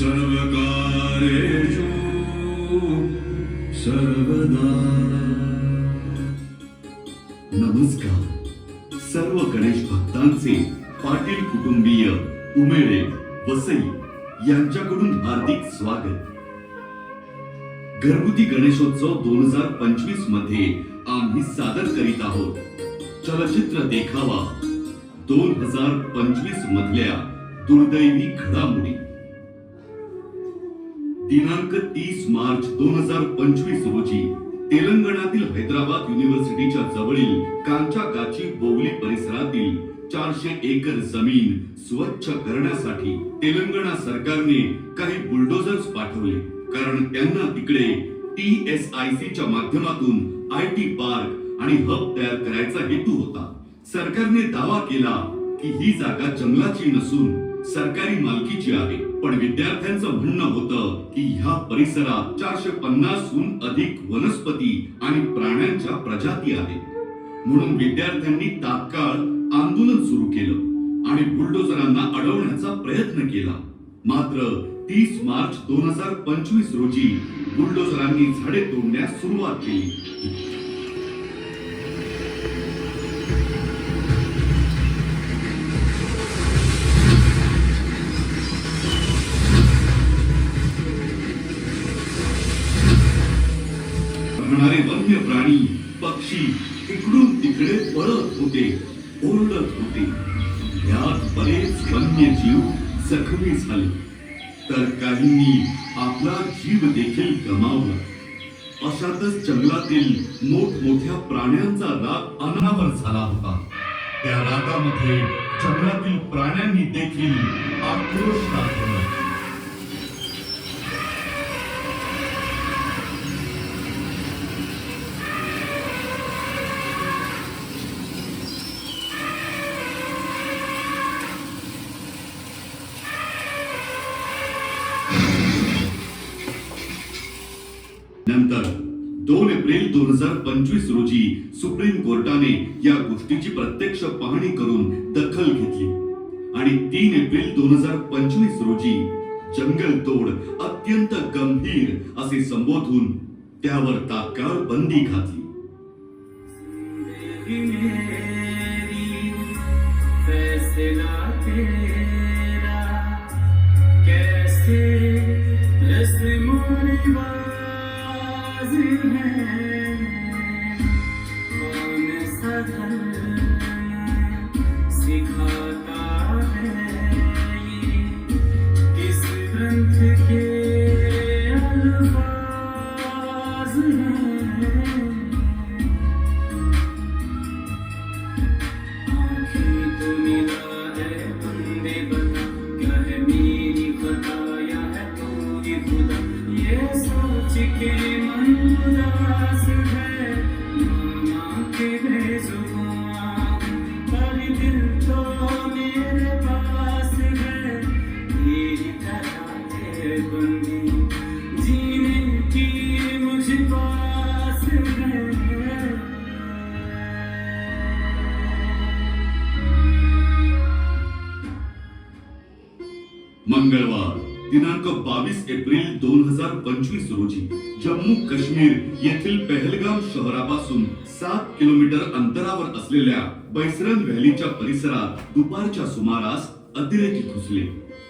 सर्वकारेषु सर्वदा। नमस्कार। सर्व गणेश भक्तांचे पाटील कुटुंबीय उमेळे वसई यांच्याकडून हार्दिक स्वागत. घरगुती गणेशोत्सव दोन हजार पंचवीसमध्ये आम्ही सादर करीत आहोत. चलचित्र देखावा दोन हजार पंचवीस मधल्या दुर्दैवी घडामोडी. दिनांक तीस मार्च दोन हजार पंचवीस रोजी तेलंगणातील हैदराबाद युनिव्हर्सिटीच्या जवळील कांचाकाची बोगली परिसरातील चारशे एकर जमीन स्वच्छ करण्यासाठी तेलंगणा सरकारने काही बुलडोझर्स पाठवले. कारण त्यांना तिकडे टी एस आय सी च्या माध्यमातून आय टी पार्क आणि हब तयार करायचा हेतू होता. सरकारने दावा केला की ही जागा जंगलाची नसून सरकारी मालकीची आहे. पण विद्यार्थ्यांचं म्हणणं होतं की ह्या परिसरात चारशे पन्नासहून अधिक वनस्पती आणि प्राण्यांच्या प्रजाती आहेत. म्हणून विद्यार्थ्यांनी तात्काळ आंदोलन सुरू केलं आणि बुलडोजरांना अडवण्याचा प्रयत्न केला. मात्र तीस मार्च दोन हजार पंचवीस रोजी बुलडोजरांनी झाडे तोडण्यास सुरुवात केली. होते ओरडत होते यात बरेच वन्य जीव जखमी झाले. तर काहींनी आपला जीव देखील गमावला. अशातच जंगलातील मोठमोठ्या प्राण्यांचा राग अनावर झाला होता. त्या रागामध्ये जंगलातील प्राण्यांनी देखील आक्रोश दाखवला नंतर दोन एप्रिल दोन हजार पंचवीस रोजी सुप्रीम कोर्टाने या गोष्टीची प्रत्यक्ष पाहणी करून दखल घेतली. आणि तीन एप्रिल दोन हजार पंचवीस रोजी जंगल तोड अत्यंत गंभीर असे संबोधून त्यावर तात्काळ बंदी घातली. फैसला me. मंगळवार दिनांक बावीस एप्रिल दोन हजार पंचवीस रोजी जम्मू काश्मीर येथील पहलगाम शहरापासून सात किलोमीटर अंतरावर असलेल्या बैसरन व्हॅलीच्या परिसरात दुपारच्या सुमारास अतिरेकी घुसले.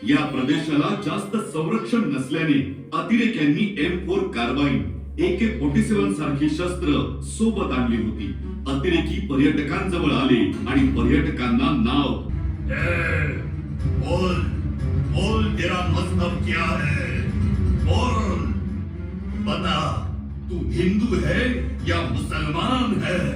या प्रदेशाला जास्त संरक्षण नसल्याने अतिरेक्यांनी M four carbine AK forty seven सारखी शस्त्र सोबत आणली होती. अतिरेकी पर्यटकांजवळ आले आणि पर्यटकांना नाव बोल तेरा मजहब क्या है? बोल। बता तू हिंदू है या मुसलमान है?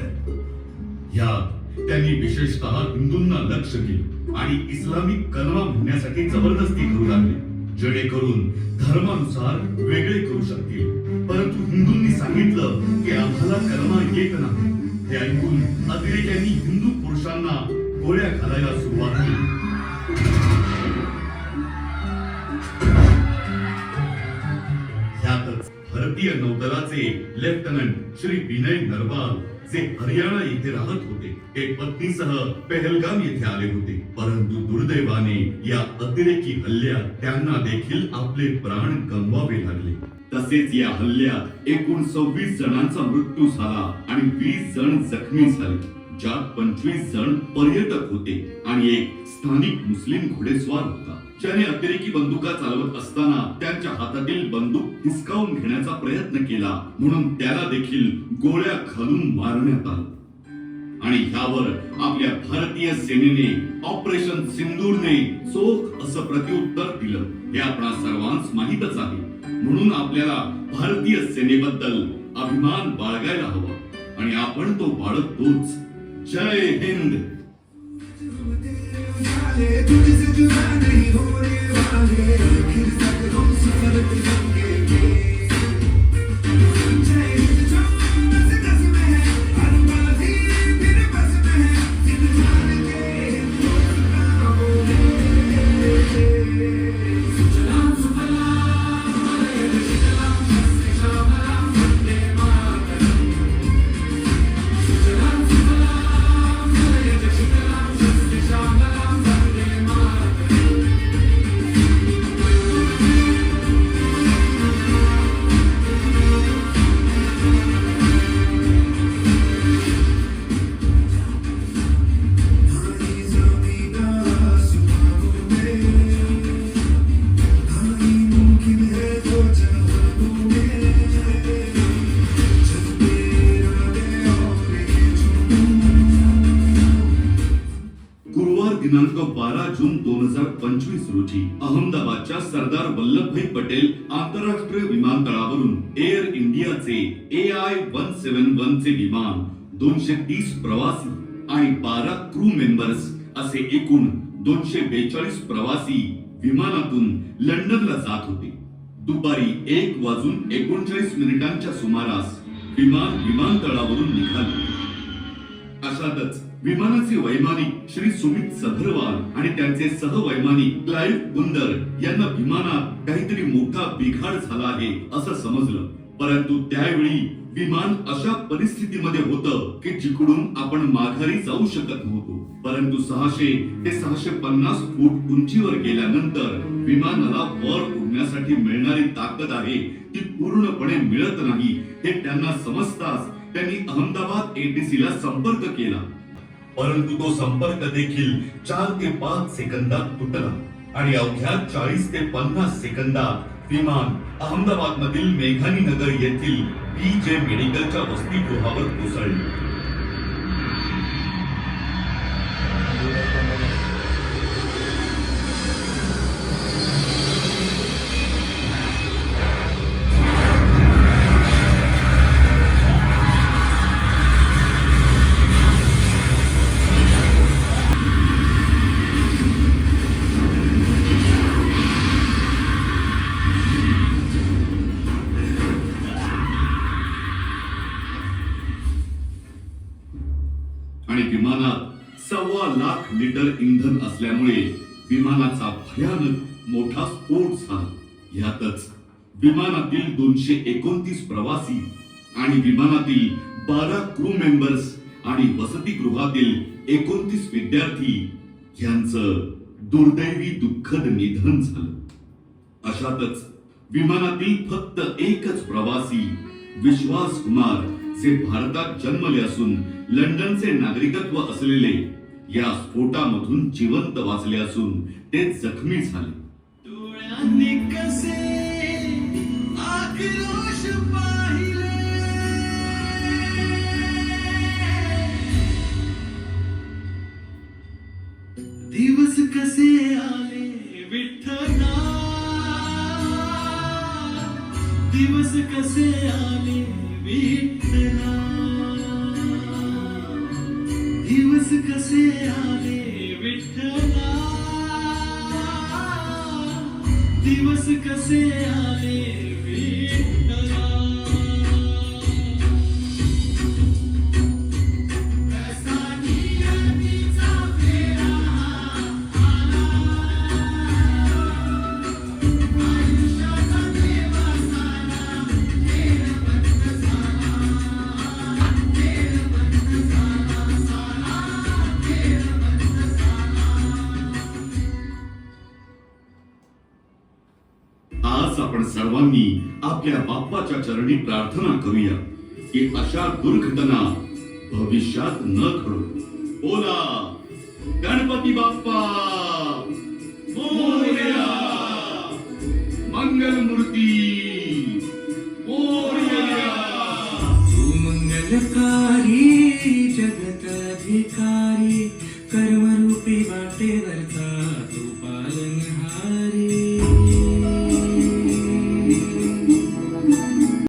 या त्यांनी विशेषतः हिंदूंना लक्ष केलं आणि इस्लामिक कलमा म्हणण्यासाठी जबरदस्ती करू लागली जेणेकरून धर्मानुसार वेगळे करू शकतील. परंतु हिंदूंनी सांगितलं की आम्हाला कलमा येत नाही. हे ऐकून अतिरेक्यांनी हिंदू पुरुषांना गोळ्या घालायला सुरुवात केली. त्यातच भारतीय नौदलाचे लेफ्टनंट श्री विनय नरवाल जे हरियाणा येथे राहत होते ते पत्नीसह पहलगाम येथे आले होते. परंतु दुर्दैवाने या अतिरेकी हल्ल्यात त्यांना देखील आपले प्राण गमवावे लागले. तसेच या हल्ल्यात एकूण सव्वीस जणांचा मृत्यू झाला आणि वीस जण जखमी झाले ज्यात पंचवीस जण पर्यटक होते आणि एक स्थानिक मुस्लिम घोडेस्वार होता. ज्याने अतिरेकी बंदुका चालवत असताना त्यांच्या हातातील बंदूक हिसकावून घेण्याचा प्रयत्न केला म्हणून त्याला देखील गोळ्या घालून मारण्यात आलं. आणि ह्यावर आपल्या भारतीय सेनेने ऑपरेशन सिंदूरने चोख असं प्रत्युत्तर दिलं. हे आपणा सर्वांस माहीतच आहे. म्हणून आपल्याला भारतीय सेनेबद्दल अभिमान बाळगायला हवा. आणि आपण तो बाळगतोच. जय हिंद! Hallelujah. रोजी अहमदाबादच्या सरदार वल्लभभाई पटेल आंतरराष्ट्रीय विमानतळावरून एअर इंडियाचे A I one seven one चे विमान दोनशे तीस प्रवासी आणि बारा क्रू मेंबर्स असे एकूण दोनशे बेचाळीस प्रवासी विमानातून लंडनला जात होते. दुपारी एक वाजून एकोणचाळीस मिनिटांच्या सुमारास विमान विमानतळावरून निघाले. अशातच विमानाचे वैमानिक श्री सुमित सभरवाल आणि त्यांचे सहवैमानिक क्लाइव्ह गुंदर यांना विमानात काहीतरी मोठा बिघाड झाला आहे असं समजलं. परंतु त्यावेळी विमान अशा परिस्थितीमध्ये होतं की जिकडून आपण माघारी जाऊ शकत नव्हतो. परंतु सहाशे ते सहाशे पन्नास फूट उंचीवर गेल्यानंतर विमानाला वर उडण्यासाठी मिळणारी ताकद आहे ती पूर्णपणे मिळत नाही हे त्यांना समजताच त्यांनी अहमदाबाद एटीसी ला संपर्क केला. परंतु तो संपर्क देखील चार ते पाच सेकंदात तुटला. आणि अवघ्या चाळीस ते पन्नास सेकंदात विमान अहमदाबाद मधील मेघानी नगर येथील पी जे मेडिकलच्या वसतिगृहावर कोसळले. त्यातच विमानातील दोनशे एकोणतीस प्रवासी आणि विमानातील बारा क्रू मेंबर्स आणि वसतिगृहातील एकोणतीस विद्यार्थी यांचं दुर्दैवी दुःखद निधन झालं. अशातच विमानातील फक्त एकच प्रवासी विश्वास कुमार जे भारतात जन्मले असून लंडनचे नागरिकत्व असलेले या स्फोटामधून जिवंत वाचले असून ते जखमी झाले. दिवस कसे आले? विठ्ठला. दिवस कसे आले? विठ्ठला. दिवस कसे आले? विठ्ठला. दिवस कसे आले? सर्वांनी आपल्या बाप्पाच्या चरणी प्रार्थना करूया की अशा दुर्घटना भविष्यात न घडू. बोला गणपती बाप्पा!